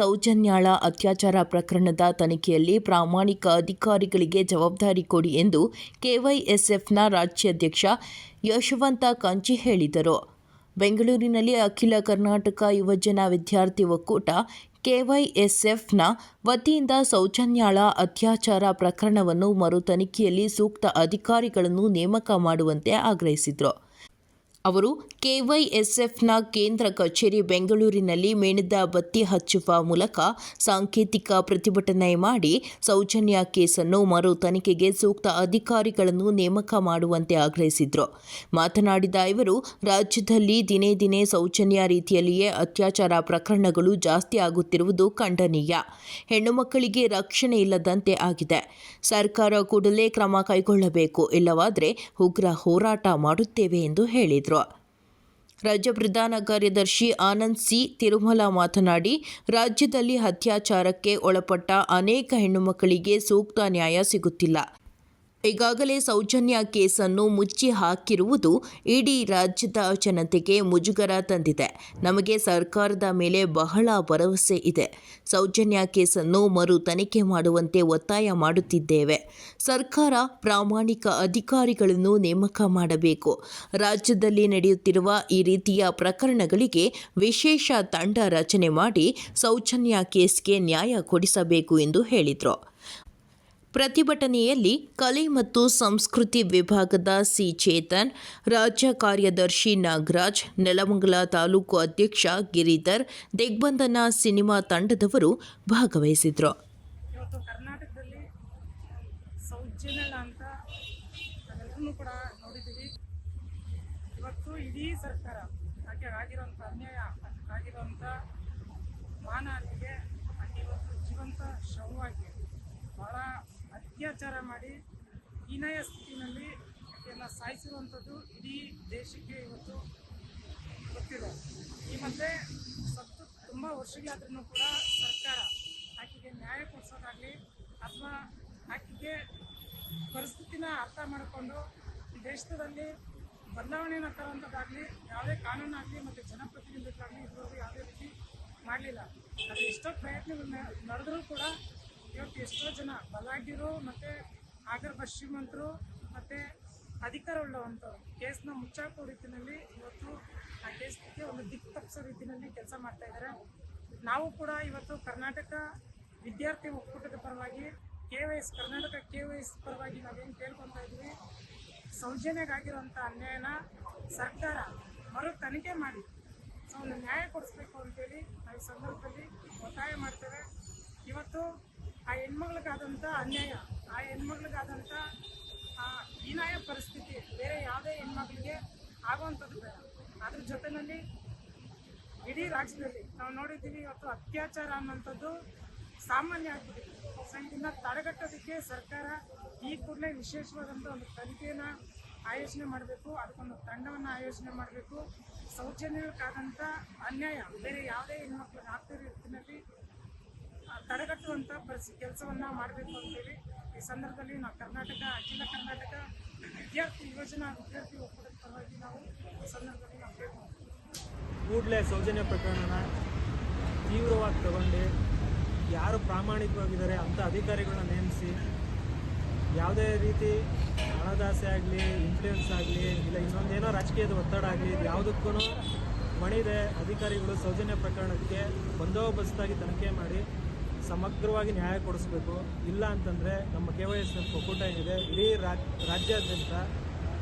ಸೌಜನ್ಯಾಳ ಅತ್ಯಾಚಾರ ಪ್ರಕರಣದ ತನಿಖೆಯಲ್ಲಿ ಪ್ರಾಮಾಣಿಕ ಅಧಿಕಾರಿಗಳಿಗೆ ಜವಾಬ್ದಾರಿ ಕೊಡಿ ಎಂದು ಕೆವೈಎಸ್ಎಫ್ನ ರಾಜ್ಯಾಧ್ಯಕ್ಷ ಯಶವಂತ ಕಾಂಚಿ ಹೇಳಿದರು. ಬೆಂಗಳೂರಿನಲ್ಲಿ ಅಖಿಲ ಕರ್ನಾಟಕ ಯುವಜನ ವಿದ್ಯಾರ್ಥಿ ಒಕ್ಕೂಟ ಕೆವೈಎಸ್ಎಫ್ನ ವತಿಯಿಂದ ಸೌಜನ್ಯಾಳ ಅತ್ಯಾಚಾರ ಪ್ರಕರಣವನ್ನು ಮರು ತನಿಖೆಯಲ್ಲಿ ಸೂಕ್ತ ಅಧಿಕಾರಿಗಳನ್ನು ನೇಮಕ ಮಾಡುವಂತೆ ಆಗ್ರಹಿಸಿದರು. ಅವರು ಕೆವೈಎಸ್ಎಫ್ನ ಕೇಂದ್ರ ಕಚೇರಿ ಬೆಂಗಳೂರಿನಲ್ಲಿ ಮೇಣದ ಬತ್ತಿ ಹಚ್ಚುವ ಮೂಲಕ ಸಾಂಕೇತಿಕ ಪ್ರತಿಭಟನೆ ಮಾಡಿ ಸೌಜನ್ಯ ಕೇಸನ್ನು ಮರು ತನಿಖೆಗೆ ಸೂಕ್ತ ಅಧಿಕಾರಿಗಳನ್ನು ನೇಮಕ ಮಾಡುವಂತೆ ಆಗ್ರಹಿಸಿದರು. ಮಾತನಾಡಿದ ಇವರು, ರಾಜ್ಯದಲ್ಲಿ ದಿನೇ ದಿನೇ ಸೌಜನ್ಯ ರೀತಿಯಲ್ಲಿಯೇ ಅತ್ಯಾಚಾರ ಪ್ರಕರಣಗಳು ಜಾಸ್ತಿ ಆಗುತ್ತಿರುವುದು ಖಂಡನೀಯ. ಹೆಣ್ಣು ಮಕ್ಕಳಿಗೆ ರಕ್ಷಣೆ ಇಲ್ಲದಂತೆ ಆಗಿದೆ. ಸರ್ಕಾರ ಕೂಡಲೇ ಕ್ರಮ ಕೈಗೊಳ್ಳಬೇಕು, ಇಲ್ಲವಾದರೆ ಉಗ್ರ ಹೋರಾಟ ಮಾಡುತ್ತೇವೆ ಎಂದು ಹೇಳಿದರು. ರಾಜ್ಯ ಪ್ರಧಾನ ಕಾರ್ಯದರ್ಶಿ ಆನಂದ್ ಸಿ ತಿರುಮಲ ಮಾತನಾಡಿ, ರಾಜ್ಯದಲ್ಲಿ ಅತ್ಯಾಚಾರಕ್ಕೆ ಒಳಪಟ್ಟ ಅನೇಕ ಹೆಣ್ಣುಮಕ್ಕಳಿಗೆ ಸೂಕ್ತ ನ್ಯಾಯ ಸಿಗುತ್ತಿಲ್ಲ. ಈಗಾಗಲೇ ಸೌಜನ್ಯ ಕೇಸನ್ನು ಮುಚ್ಚಿ ಹಾಕಿರುವುದು ಇಡೀ ರಾಜ್ಯದ ಜನತೆಗೆ ಮುಜುಗರ ತಂದಿದೆ. ನಮಗೆ ಸರ್ಕಾರದ ಮೇಲೆ ಬಹಳ ಭರವಸೆ ಇದೆ. ಸೌಜನ್ಯ ಕೇಸನ್ನು ಮರು ತನಿಖೆ ಮಾಡುವಂತೆ ಒತ್ತಾಯ ಮಾಡುತ್ತಿದ್ದೇವೆ. ಸರ್ಕಾರ ಪ್ರಾಮಾಣಿಕ ಅಧಿಕಾರಿಗಳನ್ನು ನೇಮಕ ಮಾಡಬೇಕು. ರಾಜ್ಯದಲ್ಲಿ ನಡೆಯುತ್ತಿರುವ ಈ ರೀತಿಯ ಪ್ರಕರಣಗಳಿಗೆ ವಿಶೇಷ ತಂಡ ರಚನೆ ಮಾಡಿ ಸೌಜನ್ಯ ಕೇಸ್ಗೆ ನ್ಯಾಯ ಕೊಡಿಸಬೇಕು ಎಂದು ಹೇಳಿದರು. ಪ್ರತಿಭಟನೆಯಲ್ಲಿ ಕಲೆ ಮತ್ತು ಸಂಸ್ಕೃತಿ ವಿಭಾಗದ ಸಿ ಚೇತನ್ ರಾಜ್ಯ ಕಾರ್ಯದರ್ಶಿ ನಾಗರಾಜ್, ನೆಲಮಂಗಲ ತಾಲೂಕು ಅಧ್ಯಕ್ಷ ಗಿರಿಧರ್, ದಿಗ್ಬಂಧನ ಸಿನಿಮಾ ತಂಡದವರು ಭಾಗವಹಿಸಿದರು. ಇವತ್ತು ಅತ್ಯಾಚಾರ ಮಾಡಿ ಹೀನಾಯ ಸ್ಥಿತಿನಲ್ಲಿ ಎಲ್ಲ ಸಾಯಿಸಿರುವಂಥದ್ದು ಇಡೀ ದೇಶಕ್ಕೆ ಇವತ್ತು ಗೊತ್ತಿದೆ. ಈ ಮಧ್ಯೆ ಸತ್ತು ತುಂಬ ವರ್ಷಗಳಾದ್ರೂ ಕೂಡ ಸರ್ಕಾರ ಆಕೆಗೆ ನ್ಯಾಯ ಕೊಡಿಸೋದಾಗಲಿ ಅಥವಾ ಆಕೆಗೆ ಪರಿಸ್ಥಿತಿನ ಅರ್ಥ ಮಾಡಿಕೊಂಡು ದೇಶದಲ್ಲಿ ಬದಲಾವಣೆಯನ್ನು ತರುವಂಥದ್ದಾಗಲಿ ಯಾವುದೇ ಕಾನೂನಾಗಲಿ ಮತ್ತು ಜನಪ್ರತಿನಿಧಿಗಳಾಗಲಿ ಇದುವರೆಗೂ ಯಾವುದೇ ರೀತಿ ಮಾಡಲಿಲ್ಲ. ಅದು ಎಷ್ಟೋ ಪ್ರಯತ್ನಗಳು ನಡೆದರೂ ಕೂಡ ಇವತ್ತು ಎಷ್ಟೋ ಜನ ಬಲಾಢ್ಯರು ಮತ್ತು ಆಗರ್ ಪಶ್ಚಿಮಂತರು ಮತ್ತು ಅಧಿಕಾರ ಉಳ್ಳವಂಥವ್ರು ಕೇಸ್ನ ಮುಚ್ಚಾಕೋ ರೀತಿಯಲ್ಲಿ ಇವತ್ತು ಆ ಕೇಸ್ಗೆ ಒಂದು ದಿಕ್ಕು ತಪ್ಪಿಸೋ ರೀತಿಯಲ್ಲಿ ಕೆಲಸ ಮಾಡ್ತಾ ಇದ್ದಾರೆ ನಾವು ಕೂಡ ಇವತ್ತು ಕರ್ನಾಟಕ ವಿದ್ಯಾರ್ಥಿ ಒಕ್ಕೂಟದ ಪರವಾಗಿ, K Y S, Karnataka K Y S ಪರವಾಗಿ ನಾವೇನು ಕೇಳ್ಕೊತಾ ಇದ್ವಿ ಸೌಜನ್ಯಗಾಗಿರುವಂಥ ಅನ್ಯಾಯನ ಸರ್ಕಾರ ಮರು ತನಿಖೆ ಮಾಡಿ, ಸೊ, ಒಂದು ನ್ಯಾಯ ಕೊಡಿಸ್ಬೇಕು ಅಂತೇಳಿ ನಾವು ಈ ಸಂದರ್ಭದಲ್ಲಿ ಒತ್ತಾಯ ಮಾಡ್ತೇವೆ. ಇವತ್ತು ಆ ಹೆಣ್ಮಕ್ಳಿಗಾದಂಥ ಅನ್ಯಾಯ ಆ ಹೆಣ್ಮಕ್ಳಿಗಾದಂಥ ಆ ಹೀನಾಯ ಪರಿಸ್ಥಿತಿ ಬೇರೆ ಯಾವುದೇ ಹೆಣ್ಮಕ್ಳಿಗೆ ಆಗುವಂಥದ್ದು ಬೇಡ. ಅದ್ರ ಜೊತೆಯಲ್ಲಿ ಇಡೀ ರಾಜ್ಯದಲ್ಲಿ ನಾವು ನೋಡಿದ್ದೀವಿ ಇವತ್ತು ಅತ್ಯಾಚಾರ ಅನ್ನೋಂಥದ್ದು ಸಾಮಾನ್ಯ ಆಗ್ಬಿಟ್ಟಿದೆ. ಸೊ ಇದನ್ನ ತಡೆಗಟ್ಟೋದಕ್ಕೆ ಸರ್ಕಾರ ಈ ಕೂಡಲೇ ವಿಶೇಷವಾದಂಥ ಒಂದು ತನಿಖೆನ ಆಯೋಜನೆ ಮಾಡಬೇಕು ಅದಕ್ಕೊಂದು ತಂಡವನ್ನು ಆಯೋಜನೆ ಮಾಡಬೇಕು. ಸೌಜನ್ಯಕ್ಕಾದಂಥ ಅನ್ಯಾಯ ಬೇರೆ ಯಾವುದೇ ಹೆಣ್ಮಕ್ಳಿಗೆ ಆಗ್ತಿರೋ ರೀತಿಯಲ್ಲಿ ಆ, ತಡೆಗಟ್ಟುವಂಥ ಪರಿಸ್ಥಿತಿ ಕೆಲಸವನ್ನು ಮಾಡಬೇಕು ಅಂತೇಳಿ ಈ ಸಂದರ್ಭದಲ್ಲಿ ನಾವು ಕರ್ನಾಟಕ, ಅಖಿಲ ಕರ್ನಾಟಕ ವಿದ್ಯಾರ್ಥಿ ಯೋಜನಾ ವಿದ್ಯಾರ್ಥಿ ಒಕ್ಕೂಟದ ಪರವಾಗಿ ನಾವು ಈ ಸಂದರ್ಭದಲ್ಲಿ ನಾವು ಕೂಡಲೇ ಸೌಜನ್ಯ ಪ್ರಕರಣನ ತೀವ್ರವಾಗಿ ತಗೊಂಡು ಯಾರು ಪ್ರಾಮಾಣಿಕವಾಗಿದ್ದಾರೆ ಅಂಥ ಅಧಿಕಾರಿಗಳನ್ನ ನೇಮಿಸಿ ಯಾವುದೇ ರೀತಿ ಹಣದಾಸೆ ಆಗಲಿ ಇನ್ಫ್ಲೂಯೆನ್ಸ್ ಆಗಲಿ, ಇಲ್ಲ ಇನ್ನೊಂದೇನೋ ರಾಜಕೀಯದ ಒತ್ತಡ ಆಗಲಿ ಯಾವುದಕ್ಕೂ ಮಣಿದೆ. ಅಧಿಕಾರಿಗಳು ಸೌಜನ್ಯ ಪ್ರಕರಣಕ್ಕೆ ಬಂದೋಬಸ್ತಾಗಿ ತನಿಖೆ ಮಾಡಿ ಸಮಗ್ರವಾಗಿ ನ್ಯಾಯ ಕೊಡಿಸ್ಬೇಕು. ಇಲ್ಲ ಅಂತಂದರೆ ನಮ್ಮ ಕೆ ವೈ ಎಸ್ ಎಫ್ ಒಕ್ಕೂಟ ಏನಿದೆ, ಇಡೀ ರಾಜ್ ರಾಜ್ಯಾದ್ಯಂತ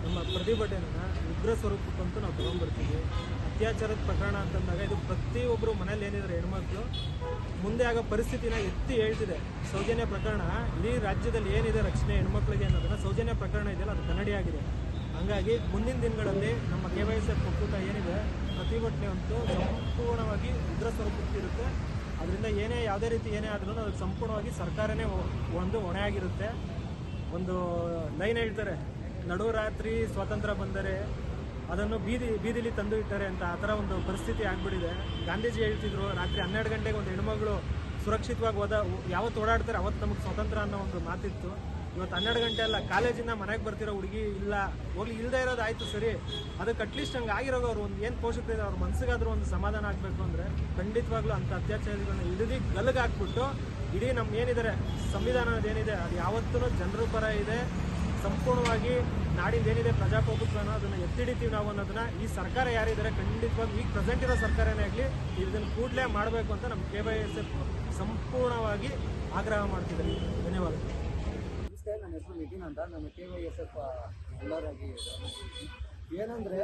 ನಮ್ಮ ಪ್ರತಿಭಟನೆನ ಉಗ್ರ ಸ್ವರೂಪಕ್ಕಂತೂ ನಾವು ತಗೊಂಡ್ಬರ್ತೀವಿ. ಅತ್ಯಾಚಾರದ ಪ್ರಕರಣ ಅಂತಂದಾಗ ಇದು ಪ್ರತಿಯೊಬ್ಬರು ಮನೇಲಿ ಏನಿದ್ದಾರೆ ಹೆಣ್ಮಕ್ಳು, ಮುಂದೆ ಆಗೋ ಪರಿಸ್ಥಿತಿನ ಎತ್ತಿ ಹೇಳ್ತಿದೆ. ಸೌಜನ್ಯ ಪ್ರಕರಣ, ಇಡೀ ರಾಜ್ಯದಲ್ಲಿ ಏನಿದೆ ರಕ್ಷಣೆ ಹೆಣ್ಮಕ್ಳಿಗೆ ಅನ್ನೋದನ್ನ ಸೌಜನ್ಯ ಪ್ರಕರಣ ಇದೆಯಲ್ಲ, ಅದು ಕನ್ನಡಿಯಾಗಿದೆ ಹಾಗಾಗಿ ಮುಂದಿನ ದಿನಗಳಲ್ಲಿ ನಮ್ಮ ಕೆ ವೈ ಎಸ್ ಎಫ್ ಒಕ್ಕೂಟ ಏನಿದೆ, ಪ್ರತಿಭಟನೆ ಅಂತೂ ಸಂಪೂರ್ಣವಾಗಿ ಉಗ್ರ ಸ್ವರೂಪಕ್ಕಿರುತ್ತೆ ಅದರಿಂದ ಏನೇ ಯಾವುದೇ ರೀತಿ ಏನೇ ಆದ್ರೂ ಅದಕ್ಕೆ ಸಂಪೂರ್ಣವಾಗಿ ಸರ್ಕಾರನೇ ಒಂದು ಹೊಣೆ ಆಗಿರುತ್ತೆ ಒಂದು ಲೈನ್ ಹೇಳ್ತಾರೆ, ನಡುರಾತ್ರಿ ಸ್ವಾತಂತ್ರ್ಯ ಬಂದರೆ ಅದನ್ನು ಬೀದಿ, ಬೀದಿಲಿ ತಂದು ಇಟ್ಟಾರೆ ಅಂತ ಆ ಥರ ಒಂದು ಪರಿಸ್ಥಿತಿ ಆಗಿಬಿಟ್ಟಿದೆ. ಗಾಂಧೀಜಿ ಹೇಳ್ತಿದ್ರು, ರಾತ್ರಿ ಹನ್ನೆರಡು ಗಂಟೆಗೆ ಒಂದು ಹೆಣ್ಮಗಳು ಸುರಕ್ಷಿತವಾಗಿ ಹೋದ, ಯಾವತ್ತು ಓಡಾಡ್ತಾರೆ ಅವತ್ತು ನಮಗೆ ಸ್ವಾತಂತ್ರ್ಯ ಅನ್ನೋ ಒಂದು ಮಾತಿತ್ತು. ಇವತ್ತು ಹನ್ನೆರಡು ಗಂಟೆ ಅಲ್ಲ, ಕಾಲೇಜಿಂದ ಮನೆಗೆ ಬರ್ತಿರೋ ಹುಡುಗಿ ಇಲ್ಲ, ಹೋಗ್ಲಿ ಇಲ್ಲದೆ ಇರೋದು ಆಯಿತು ಸರಿ. ಅದಕ್ಕೆ ಅಟ್ಲೀಸ್ಟ್ ಹಂಗೆ ಆಗಿರೋರು ಒಂದು ಏನು ಪೋಷಕರಿದೆ ಅವ್ರ ಮನಸ್ಸಿಗಾದ್ರೂ ಒಂದು ಸಮಾಧಾನ ಆಗಬೇಕು ಅಂದರೆ ಖಂಡಿತವಾಗ್ಲೂ ಅಂಥ ಅತ್ಯಾಚಾರಗಳನ್ನ ಹಿಡಿದು ಗಲಗ್ ಹಾಕ್ಬಿಟ್ಟು ಇಡೀ ನಮ್ಮ ಏನಿದ್ದಾರೆ ಸಂವಿಧಾನ ಏನಿದೆ, ಅದು ಯಾವತ್ತೂ ಜನರ ಪರ ಇದೆ. ಸಂಪೂರ್ಣವಾಗಿ ನಾಡಿಂದ ಏನಿದೆ ಪ್ರಜಾಪ್ರಭುತ್ವನ ಅದನ್ನು ಎತ್ತಿಡಿತೀವಿ ನಾವು ಅನ್ನೋದನ್ನ ಈ ಸರ್ಕಾರ ಯಾರಿದ್ದಾರೆ ಖಂಡಿತವಾಗಿ ಈಗ ಪ್ರೆಸೆಂಟ್ ಇರೋ ಸರ್ಕಾರನೇ ಆಗಲಿ ಇದನ್ನು ಕೂಡಲೇ ಮಾಡಬೇಕು ಅಂತ ನಮ್ಮ ಕೆ ವೈ ಎಸ್ ಎಫ್ ಸಂಪೂರ್ಣವಾಗಿ ಆಗ್ರಹ ಮಾಡ್ತಿದ್ದಾರೆ. ಧನ್ಯವಾದಗಳು. ಹೆಸರು ನಿತಿನ್ ಅಂತ. ನಾನು ಕೆ ವೈ ಎಸ್ ಎಫ್ ಎಲ್ಲರಾಗಿ ಏನಂದರೆ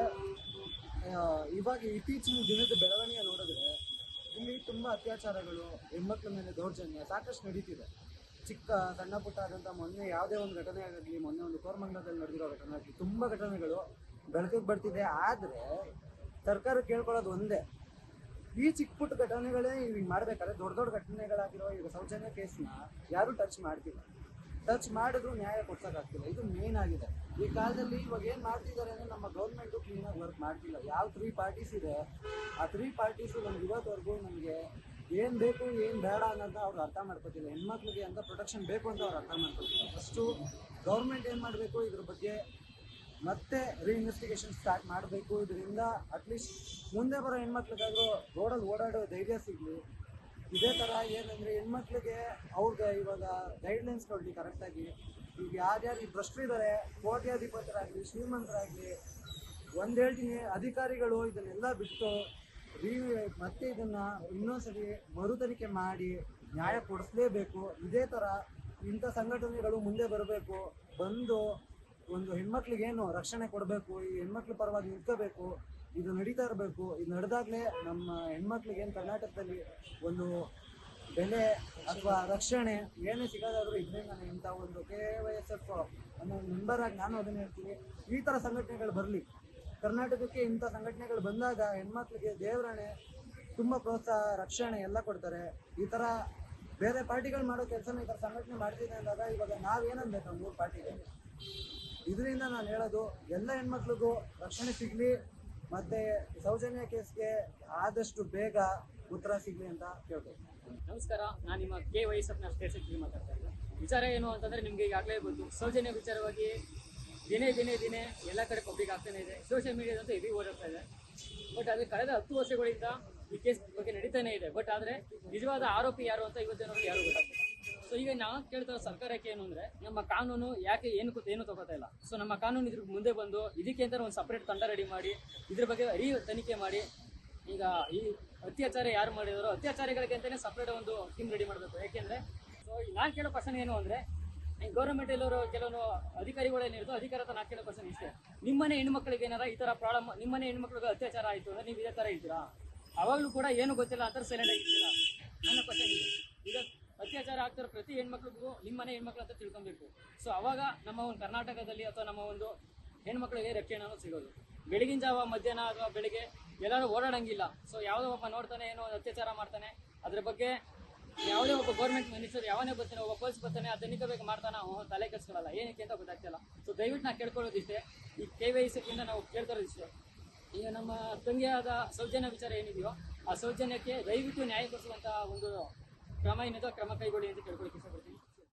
ಇವಾಗ ಇತ್ತೀಚಿನ ದಿನದ ಬೆಳವಣಿಗೆ ನೋಡಿದ್ರೆ, ಇಲ್ಲಿ ತುಂಬ ಅತ್ಯಾಚಾರಗಳು, ಹೆಣ್ಮಕ್ಳ ಮೇಲೆ ದೌರ್ಜನ್ಯ ಸಾಕಷ್ಟು ನಡೀತಿದೆ. ಚಿಕ್ಕ, ಸಣ್ಣ ಪುಟ್ಟ ಆದಂಥ ಮೊನ್ನೆ ಯಾವುದೇ ಒಂದು ಘಟನೆ ಆಗಲಿ, ಮೊನ್ನೆ ಒಂದು ಕೋರ್ಮಂಗಲದಲ್ಲಿ ನಡೆದಿರೋ ಘಟನೆ ಆಗಲಿ, ತುಂಬ ಘಟನೆಗಳು ಬೆಳಕಿಗೆ ಬರ್ತಿದೆ. ಆದರೆ, ಸರ್ಕಾರ ಕೇಳ್ಕೊಳ್ಳೋದು ಒಂದೇ. ಈ ಚಿಕ್ಕ ಪುಟ್ಟ ಘಟನೆಗಳೇ ಈಗ ಮಾಡಬೇಕಾದ್ರೆ ದೊಡ್ಡ ದೊಡ್ಡ ಘಟನೆಗಳಾಗಿರೋ ಈಗ ಸೌಜನ್ಯ ಕೇಸ್ನ ಯಾರೂ ಟಚ್ ಮಾಡ್ತಿಲ್ಲ. ಟಚ್ ಮಾಡಿದ್ರು ನ್ಯಾಯ ಕೊಡ್ಸೋಕ್ಕಾಗ್ತಿಲ್ಲ ಇದು ಮೇನ್ ಆಗಿದೆ. ಈ ಕಾಲದಲ್ಲಿ ಇವಾಗ ಏನು ಮಾಡ್ತಿದ್ದಾರೆ ಅಂದರೆ ನಮ್ಮ ಗೌರ್ಮೆಂಟು ಕ್ಲೀನಾಗಿ ವರ್ಕ್ ಮಾಡ್ತಿಲ್ಲ. ಯಾವ ತ್ರೀ ಪಾರ್ಟೀಸ್ ಇದೆ, ಆ ತ್ರೀ ಪಾರ್ಟೀಸು ನಮ್ಗೆ ಇವತ್ತವರೆಗೂ ನಮಗೆ ಏನು ಬೇಕು, ಏನು ಬೇಡ ಅನ್ನೋದನ್ನ ಅವ್ರು ಅರ್ಥ ಮಾಡ್ಕೋತಿಲ್ಲ. ಹೆಣ್ಮಕ್ಳಿಗೆ ಅಂತ ಪ್ರೊಟೆಕ್ಷನ್ ಬೇಕು ಅಂತ ಅವ್ರು ಅರ್ಥ ಮಾಡ್ಕೊತಿಲ್ಲ. ಫಸ್ಟು ಗೌರ್ಮೆಂಟ್ ಏನು ಮಾಡಬೇಕು, ಇದ್ರ ಬಗ್ಗೆ ಮತ್ತೆ ರೀಇನ್ವೆಸ್ಟಿಗೇಷನ್ ಸ್ಟಾರ್ಟ್ ಮಾಡಬೇಕು. ಇದರಿಂದ ಅಟ್ಲೀಸ್ಟ್ ಮುಂದೆ ಬರೋ ಹೆಣ್ಮಕ್ಳಿಗಾದ್ರೂ ರೋಡಲ್ಲಿ ಓಡಾಡೋ ಧೈರ್ಯ ಸಿಗಲಿ. ಇದೇ ಥರ ಏನಂದರೆ ಹೆಣ್ಮಕ್ಳಿಗೆ ಅವ್ರಿಗೆ ಇವಾಗ ಗೈಡ್ಲೈನ್ಸ್ ಕೊಡಲಿ ಕರೆಕ್ಟಾಗಿ ಈಗ ಯಾರ್ಯಾರು ಈ ಭ್ರಷ್ಟರಿದ್ದಾರೆ ಕೋಟ್ಯಾಧಿಪತರಾಗಲಿ ಶ್ರೀಮಂತರಾಗಲಿ, ಒಂದು ಹೇಳ್ತೀನಿ, ಅಧಿಕಾರಿಗಳು ಇದನ್ನೆಲ್ಲ ಬಿಟ್ಟು ರೀ ಮತ್ತೆ ಇದನ್ನು ಇನ್ನೊಂದ್ಸರಿ ಮರುತನಿಖೆ ಮಾಡಿ ನ್ಯಾಯ ಕೊಡಿಸ್ಲೇಬೇಕು. ಇದೇ ಥರ ಇಂಥ ಸಂಘಟನೆಗಳು ಮುಂದೆ ಬರಬೇಕು. ಬಂದು ಒಂದು ಹೆಣ್ಮಕ್ಳಿಗೇನು ರಕ್ಷಣೆ ಕೊಡಬೇಕು, ಈ ಹೆಣ್ಮಕ್ಳ ಪರವಾಗಿ ನಿಂತ್ಕೋಬೇಕು ಇದು ನಡೀತಾ ಇರಬೇಕು. ಇದು ನಡೆದಾಗಲೇ ನಮ್ಮ ಹೆಣ್ಮಕ್ಳಿಗೆ ಏನು ಕರ್ನಾಟಕದಲ್ಲಿ ಒಂದು ಬೆಲೆ ಅಥವಾ ರಕ್ಷಣೆ ಏನೇ ಸಿಗೋದಾದ್ರೂ ಇದರಿಂದ ಇಂಥ ಒಂದು ಕೆ ವೈ ಎಸ್ ಎಫ್ ಅನ್ನೋ ಮೆಂಬರ್ ಆಗಿ ನಾನು ಅದನ್ನು ಹೇಳ್ತೀನಿ. ಈ ಥರ ಸಂಘಟನೆಗಳು ಬರಲಿ. ಕರ್ನಾಟಕಕ್ಕೆ ಇಂಥ ಸಂಘಟನೆಗಳು ಬಂದಾಗ ಹೆಣ್ಮಕ್ಳಿಗೆ ದೇವರಣೆ, ತುಂಬ ಪ್ರೋತ್ಸಾಹ, ರಕ್ಷಣೆ ಎಲ್ಲ ಕೊಡ್ತಾರೆ. ಈ ಥರ ಬೇರೆ ಪಾರ್ಟಿಗಳು ಮಾಡೋ ಕೆಲಸನ ಈ ಥರ ಸಂಘಟನೆ ಮಾಡ್ತಿದೆ ಅಂದಾಗ ಇವಾಗ ನಾವೇನನ್ಬೇಕು ಆ ಮೂರು ಪಾರ್ಟಿಗೆ ಇದರಿಂದ ನಾನು ಹೇಳೋದು, ಎಲ್ಲ ಹೆಣ್ಮಕ್ಳಿಗೂ ರಕ್ಷಣೆ ಸಿಗಲಿ. ಮತ್ತು ಸೌಜನ್ಯ ಕೇಸ್ಗೆ ಆದಷ್ಟು ಬೇಗ ಉತ್ತರ ಸಿಗಲಿ ಅಂತ ಕೇಳ್ಬೋದು. ನಮಸ್ಕಾರ, ನಾನು ನಿಮ್ಮ ಕೆ ವೈ ಎಫ್ನ ಸ್ಟೇಟ್ ಮಾತಾಡ್ತಾ ಇದ್ದೀನಿ ವಿಚಾರ ಏನು ಅಂತಂದ್ರೆ ನಿಮಗೆ ಈಗಾಗಲೇ ಗೊತ್ತು, ಸೌಜನ್ಯ ವಿಚಾರವಾಗಿ ದಿನೇ ದಿನೇ ದಿನೇ ಎಲ್ಲ ಕಡೆ ಪಬ್ಲಿಕ್ ಆಗ್ತಾನೆ ಇದೆ ಸೋಷಿಯಲ್ ಮೀಡಿಯಾದಂತೂ ಹೆವಿ ಓಡಾಡ್ತಾ ಇದೆ. ಬಟ್ ಅದು ಕಳೆದ ಹತ್ತು ವರ್ಷಗಳಿಂದ ಈ ಕೇಸ್ ಬಗ್ಗೆ ನಡೀತಾನೆ ಇದೆ. ಬಟ್ ಆದರೆ ನಿಜವಾದ ಆರೋಪಿ ಯಾರು ಅಂತ ಇವತ್ತಿನ ಯಾರು ಗೊತ್ತಾಗ್ತದೆ ಸೊ ಈಗ ನಾವು ಕೇಳ್ತಾ ಸರ್ಕಾರಕ್ಕೆ ಏನು ಅಂದ್ರೆ, ನಮ್ಮ ಕಾನೂನು ಯಾಕೆ ಏನು ಏನು ತಗೋತಾ ಇಲ್ಲ? ಸೊ ನಮ್ಮ ಕಾನೂನು ಇದ್ರ ಮುಂದೆ ಬಂದು ಇದಕ್ಕೆ ಅಂತ ಒಂದು ಸಪ್ರೇಟ್ ತಂಡ ರೆಡಿ ಮಾಡಿ, ಇದ್ರ ಬಗ್ಗೆ ಅರಿ ತನಿಖೆ ಮಾಡಿ, ಈಗ ಈ ಅತ್ಯಾಚಾರ ಯಾರು ಮಾಡಿದಾರೋ ಅತ್ಯಾಚಾರಿಗಳಿಗೆ ಅಂತಾನೆ ಸಪ್ರೇಟ್ ಒಂದು ಟೀಮ್ ರೆಡಿ ಮಾಡಬೇಕು. ಯಾಕೆಂದ್ರೆ ಸೊ ನಾನು ಕೇಳೋ ಪ್ರಶ್ನೆ ಏನು ಅಂದ್ರೆ ಗೌರ್ಮೆಂಟ್ ಎಲ್ಲರೂ ಕೆಲವೊಂದು ಅಧಿಕಾರಿಗಳು ಏನಿರುತ್ತೋ ಅಧಿಕಾರ ನಾ ಕೇಳೋ ಪ್ರಶ್ನೆ ಇಷ್ಟೇ. ನಿಮ್ಮನೆ ಹೆಣ್ಮಕ್ಳಿಗೆ ಏನಾರ ಈ ತರ ಪ್ರಾಬ್ಲಮ್ ನಿಮ್ಮನೆ ಹೆಣ್ಮಕ್ಳಿಗೆ ಅತ್ಯಾಚಾರ ಆಯಿತು ಅಂದ್ರೆ ನೀವು ಇದೇ ತರ ಇದ್ದೀರಾ ಅವಾಗಲೂ ಕೂಡ ಏನು ಗೊತ್ತಿಲ್ಲ ಅಂತ ಸೈಲೆಂಟ್ ಆಗಿರ್ತೀರಾ ನನ್ನ ಕ್ವಶನ್ ಈಗ ಅತ್ಯಾಚಾರ ಆಗ್ತಿರೋ ಪ್ರತಿ ಹೆಣ್ಮಕ್ಳಿಗೂ ನಿಮ್ಮನೆ ಹೆಣ್ಮಕ್ಳು ಅಂತ ತಿಳ್ಕೊಬೇಕು. ಸೊ ಅವಾಗ ನಮ್ಮ ಒಂದು ಕರ್ನಾಟಕದಲ್ಲಿ ಅಥವಾ ನಮ್ಮ ಒಂದು ಹೆಣ್ಮಕ್ಳಿಗೆ ರಕ್ಷಣೆ ಸಿಗೋದು. ಬೆಳಗಿನ ಜಾವ ಮಧ್ಯಾಹ್ನ ಅಥವಾ ಬೆಳಿಗ್ಗೆ ಎಲ್ಲರೂ ಓಡಾಡಂಗಿಲ್ಲ. ಸೊ ಯಾವುದೋ ಒಬ್ಬ ನೋಡ್ತಾನೆ, ಏನೋ ಒಂದು ಅತ್ಯಾಚಾರ ಮಾಡ್ತಾನೆ, ಅದ್ರ ಬಗ್ಗೆ ಯಾವುದೇ ಒಬ್ಬ ಗೌರ್ಮೆಂಟ್ ಮಿನಿಸ್ಟರ್ ಯಾವನೇ ಬರ್ತಾನೆ, ಒಬ್ಬ ಪೊಲೀಸ್ ಬರ್ತಾನೆ ಅದನ್ನ ತನಿಖೆ ಮಾಡ್ತಾನೆ, ಅವನು ತಲೆ ಕೆಡ್ಸ್ಕೊಳ್ಳಲ್ಲ ಏನಕ್ಕೆ ಅಂತ ಗೊತ್ತಾಗ್ತಿಲ್ಲ. ಸೊ ದಯವಿಟ್ಟು ನಾ ಕೇಳ್ಕೊಳ್ಳೋದಿಷ್ಟೇ. ಈ ಕೆ ವೈ ಸಿಕ್ಕಿಂದ ನಾವು ಕೇಳ್ತಾರೋದಿಷ್ಟೇ ಈಗ ನಮ್ಮ ತಂಗಿಯಾದ ಸೌಜನ್ಯ ವಿಚಾರ ಏನಿದೆಯೋ, ಆ ಸೌಜನ್ಯಕ್ಕೆ ದಯವಿಟ್ಟು ನ್ಯಾಯ ಕೊಡಿಸುವಂತಹ ಒಂದು ಕ್ರಮ ಏನಿದೆ ಕ್ರಮ ಕೈಗೊಳ್ಳಿ ಅಂತ ಕೇಳ್ಕೊಳಕ್ಕೆ ಇಷ್ಟಪಡ್ತೀನಿ